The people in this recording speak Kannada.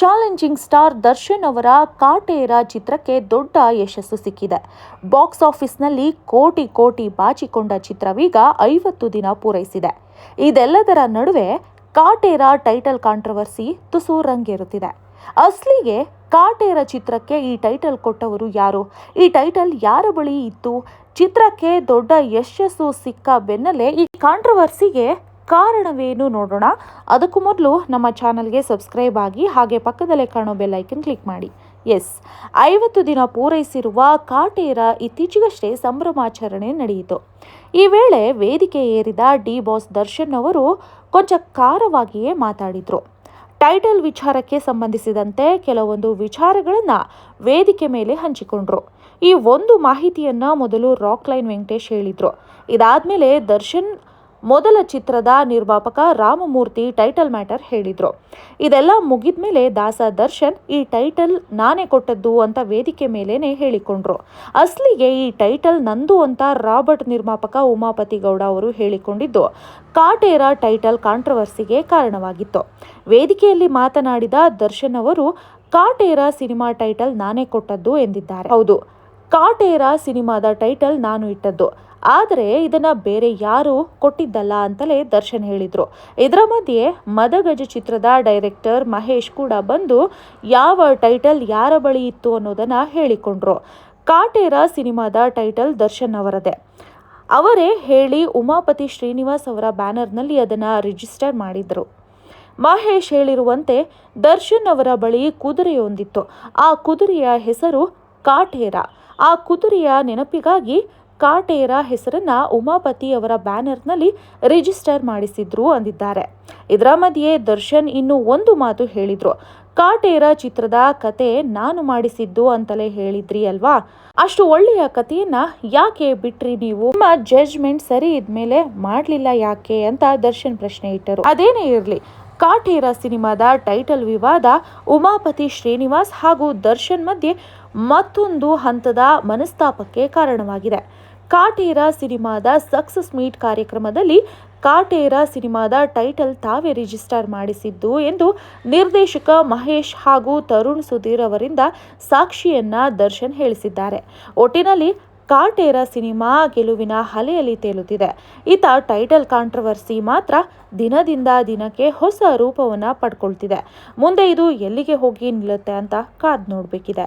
ಚಾಲೆಂಜಿಂಗ್ ಸ್ಟಾರ್ ದರ್ಶನ್ ಅವರ ಕಾಟೇರ ಚಿತ್ರಕ್ಕೆ ದೊಡ್ಡ ಯಶಸ್ಸು ಸಿಕ್ಕಿದೆ. ಬಾಕ್ಸ್ ಆಫೀಸ್ನಲ್ಲಿ ಕೋಟಿ ಕೋಟಿ ಬಾಚಿಕೊಂಡ ಚಿತ್ರವೀಗ ಐವತ್ತು ದಿನ ಪೂರೈಸಿದೆ. ಇದೆಲ್ಲದರ ನಡುವೆ ಕಾಟೇರ ಟೈಟಲ್ ಕಾಂಟ್ರವರ್ಸಿ ತುಸು ರಂಗೇರುತ್ತಿದೆ. ಅಸ್ಲಿಗೆ ಕಾಟೇರ ಚಿತ್ರಕ್ಕೆ ಈ ಟೈಟಲ್ ಕೊಟ್ಟವರು ಯಾರು? ಈ ಟೈಟಲ್ ಯಾರ ಬಳಿ ಇತ್ತು? ಚಿತ್ರಕ್ಕೆ ದೊಡ್ಡ ಯಶಸ್ಸು ಸಿಕ್ಕ ಬೆನ್ನಲ್ಲೇ ಈ ಕಾಂಟ್ರವರ್ಸಿಗೆ ಕಾರಣವೇನು ನೋಡೋಣ. ಅದಕ್ಕೂ ಮೊದಲು ನಮ್ಮ ಚಾನಲ್ಗೆ ಸಬ್ಸ್ಕ್ರೈಬ್ ಆಗಿ ಹಾಗೆ ಪಕ್ಕದಲ್ಲೇ ಕಾಣೋ ಬೆಲ್ ಐಕನ್ ಕ್ಲಿಕ್ ಮಾಡಿ. ಎಸ್ ಐವತ್ತು ದಿನ ಪೂರೈಸಿರುವ ಕಾಟೇರ ಇತ್ತೀಚೆಗಷ್ಟೇ ಸಂಭ್ರಮಾಚರಣೆ ನಡೆಯಿತು. ಈ ವೇಳೆ ವೇದಿಕೆ ಏರಿದ ಡಿ ಬಾಸ್ ದರ್ಶನ್ ಅವರು ಕೊಂಚ ಖಾರವಾಗಿಯೇ ಮಾತಾಡಿದರು. ಟೈಟಲ್ ವಿಚಾರಕ್ಕೆ ಸಂಬಂಧಿಸಿದಂತೆ ಕೆಲವೊಂದು ವಿಚಾರಗಳನ್ನು ವೇದಿಕೆ ಮೇಲೆ ಹಂಚಿಕೊಂಡ್ರು. ಈ ಒಂದು ಮಾಹಿತಿಯನ್ನು ಮೊದಲು ರಾಕ್ ಲೈನ್ ವೆಂಕಟೇಶ್ ಇದಾದ ಮೇಲೆ ದರ್ಶನ್ ಮೊದಲ ಚಿತ್ರದ ನಿರ್ಮಾಪಕ ರಾಮಮೂರ್ತಿ ಟೈಟಲ್ ಮ್ಯಾಟರ್ ಹೇಳಿದ್ರು. ಇದೆಲ್ಲ ಮುಗಿದ ಮೇಲೆ ದಾಸ ದರ್ಶನ್, ಈ ಟೈಟಲ್ ನಾನೇ ಕೊಟ್ಟದ್ದು ಅಂತ ವೇದಿಕೆ ಮೇಲೇ ಹೇಳಿಕೊಂಡ್ರು. ಅಸ್ಲಿಗೆ ಈ ಟೈಟಲ್ ನಂದು ಅಂತ ರಾಬರ್ಟ್ ನಿರ್ಮಾಪಕ ಉಮಾಪತಿ ಗೌಡ ಅವರು ಹೇಳಿಕೊಂಡಿದ್ದು ಕಾಟೇರ ಟೈಟಲ್ ಕಾಂಟ್ರವರ್ಸಿಗೆ ಕಾರಣವಾಗಿತ್ತು. ವೇದಿಕೆಯಲ್ಲಿ ಮಾತನಾಡಿದ ದರ್ಶನ್ ಅವರು, ಕಾಟೇರ ಸಿನಿಮಾ ಟೈಟಲ್ ನಾನೇ ಕೊಟ್ಟದ್ದು ಎಂದಿದ್ದಾರೆ. ಹೌದು ಕಾಟೇರ ಸಿನಿಮಾದ ಟೈಟಲ್ ನಾನು ಇಟ್ಟದ್ದು. ಆದರೆ ಇದನ್ನ ಬೇರೆ ಯಾರು ಕೊಟ್ಟಿದ್ದಲ್ಲ ಅಂತಲೇ ದರ್ಶನ್ ಹೇಳಿದ್ರು. ಇದರ ಮಧ್ಯೆ ಮದಗಜ ಚಿತ್ರದ ಡೈರೆಕ್ಟರ್ ಮಹೇಶ್ ಕೂಡ ಬಂದು ಯಾವ ಟೈಟಲ್ ಯಾರ ಬಳಿ ಇತ್ತು ಅನ್ನೋದನ್ನ ಹೇಳಿಕೊಂಡ್ರು. ಕಾಟೇರ ಸಿನಿಮಾದ ಟೈಟಲ್ ದರ್ಶನ್ ಅವರದೇ. ಅವರೇ ಹೇಳಿ ಉಮಾಪತಿ ಶ್ರೀನಿವಾಸ್ ಅವರ ಬ್ಯಾನರ್ನಲ್ಲಿ ಅದನ್ನು ರಿಜಿಸ್ಟರ್ ಮಾಡಿದ್ರು. ಮಹೇಶ್ ಹೇಳಿರುವಂತೆ ದರ್ಶನ್ ಅವರ ಬಳಿ ಕುದುರೆಯೊಂದಿತ್ತು. ಆ ಕುದುರೆಯ ಹೆಸರು ಕಾಟೇರ. ಆ ಕುದುರೆಯ ನೆನಪಿಗಾಗಿ ಕಾಟೇರ ಹೆಸರನ್ನ ಉಮಾಪತಿ ಅವರ ಬ್ಯಾನರ್ನಲ್ಲಿ ರಿಜಿಸ್ಟರ್ ಮಾಡಿಸಿದ್ರು ಅಂದಿದ್ದಾರೆ. ಇದರ ಮಧ್ಯೆ ದರ್ಶನ್ ಇನ್ನು ಒಂದು ಮಾತು ಹೇಳಿದ್ರು. ಕಾಟೇರ ಚಿತ್ರದ ಕತೆ ನಾನು ಮಾಡಿಸಿದ್ದು ಅಂತಲೇ ಹೇಳಿದ್ರಿ ಅಲ್ವಾ? ಅಷ್ಟು ಒಳ್ಳೆಯ ಕಥೆಯನ್ನ ಯಾಕೆ ಬಿಟ್ರಿ ನೀವು? ನಿಮ್ಮ ಜಡ್ಜ್ಮೆಂಟ್ ಸರಿ ಇದ್ಮೇಲೆ ಮಾಡ್ಲಿಲ್ಲ ಯಾಕೆ ಅಂತ ದರ್ಶನ್ ಪ್ರಶ್ನೆ ಇಟ್ಟರು. ಅದೇನೇ ಇರಲಿ ಕಾಟೇರ ಸಿನಿಮಾದ ಟೈಟಲ್ ವಿವಾದ ಉಮಾಪತಿ ಶ್ರೀನಿವಾಸ್ ಹಾಗೂ ದರ್ಶನ್ ಮಧ್ಯೆ ಮತ್ತೊಂದು ಹಂತದ ಮನಸ್ತಾಪಕ್ಕೆ ಕಾರಣವಾಗಿದೆ. ಕಾಟೇರ ಸಿನಿಮಾದ ಸಕ್ಸಸ್ ಮೀಟ್ ಕಾರ್ಯಕ್ರಮದಲ್ಲಿ ಕಾಟೇರ ಸಿನಿಮಾದ ಟೈಟಲ್ ತಾವೇ ರಿಜಿಸ್ಟರ್ ಮಾಡಿಸಿದ್ದು ಎಂದು ನಿರ್ದೇಶಕ ಮಹೇಶ್ ಹಾಗೂ ತರುಣ್ ಸುಧೀರ್ ಅವರಿಂದ ಸಾಕ್ಷಿಯನ್ನ ದರ್ಶನ್ ಹೇಳಿಸಿದ್ದಾರೆ. ಒಟ್ಟಿನಲ್ಲಿ ಕಾಟೇರ ಸಿನಿಮಾ ಗೆಲುವಿನ ಹಲೆಯಲ್ಲಿ ತೇಲುತ್ತಿದೆ. ಈತ ಟೈಟಲ್ ಕಾಂಟ್ರವರ್ಸಿ ಮಾತ್ರ ದಿನದಿಂದ ದಿನಕ್ಕೆ ಹೊಸ ರೂಪವನ್ನು ಪಡ್ಕೊಳ್ತಿದೆ. ಮುಂದೆ ಇದು ಎಲ್ಲಿಗೆ ಹೋಗಿ ನಿಲ್ಲುತ್ತೆ ಅಂತ ಕಾದ್ ನೋಡಬೇಕಿದೆ.